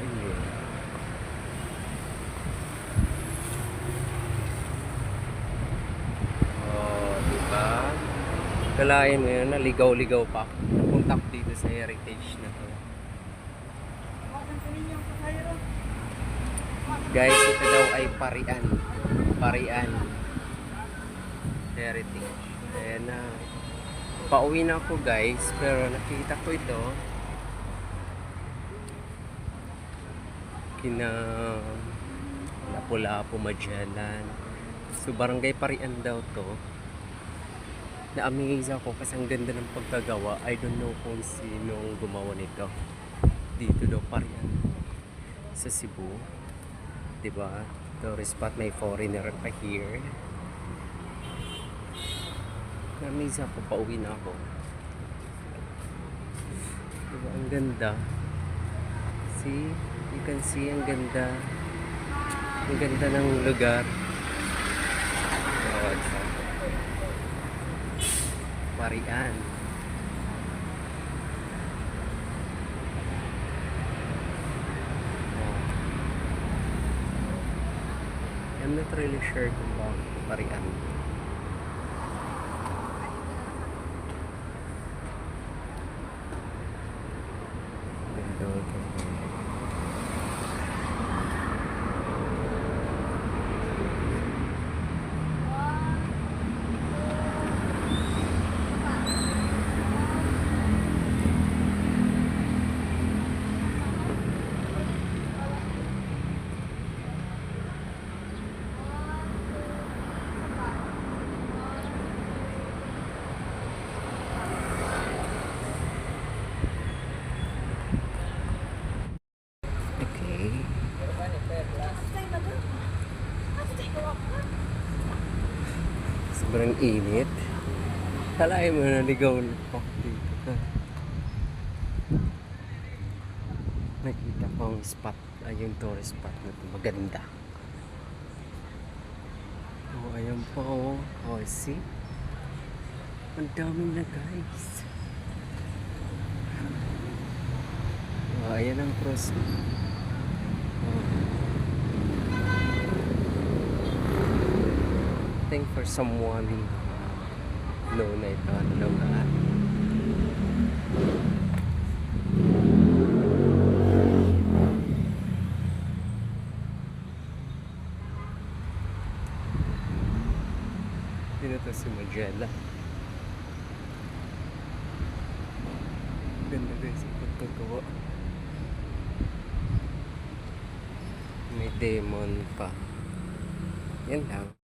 ayun. Oh, diba? Kalain mo yun, naligaw-ligaw pa. Napuntak dito sa heritage na to. Guys, ito daw ay parian. Parian. Heritage. Ayan na. Pauwi na ako guys, pero nakita ko ito. Kina Lapu-Lapu, Magellan. So, barangay parian daw to. Na-amaze ako kasi ang ganda ng pagkagawa. I don't know kung sinong gumawa nito. Dito daw parian. Sa Cebu. 'di ba? Tourist spot may foreigner pa here. Na-amaze ako, pauwi na ako. Diba, ang ganda. See? You can see, ang ganda. Ang ganda ng lugar. It's Parian. Oh. I'm not really sure kung bakit parian. Ganda ito. Sobrang init. Kalahin mo na ligaw ako dito. Nakita ko ang spot, ay yung tourist spot na ito. Maganda. Oh, ayan pa oh. Oh, see? Ang dami na guys. Oh, ayan ang cross. Oh. Think for someone know na ito lugar. Dito to si Magella. Ganda guys ang pagkagawa. May demon pa. Yan lang.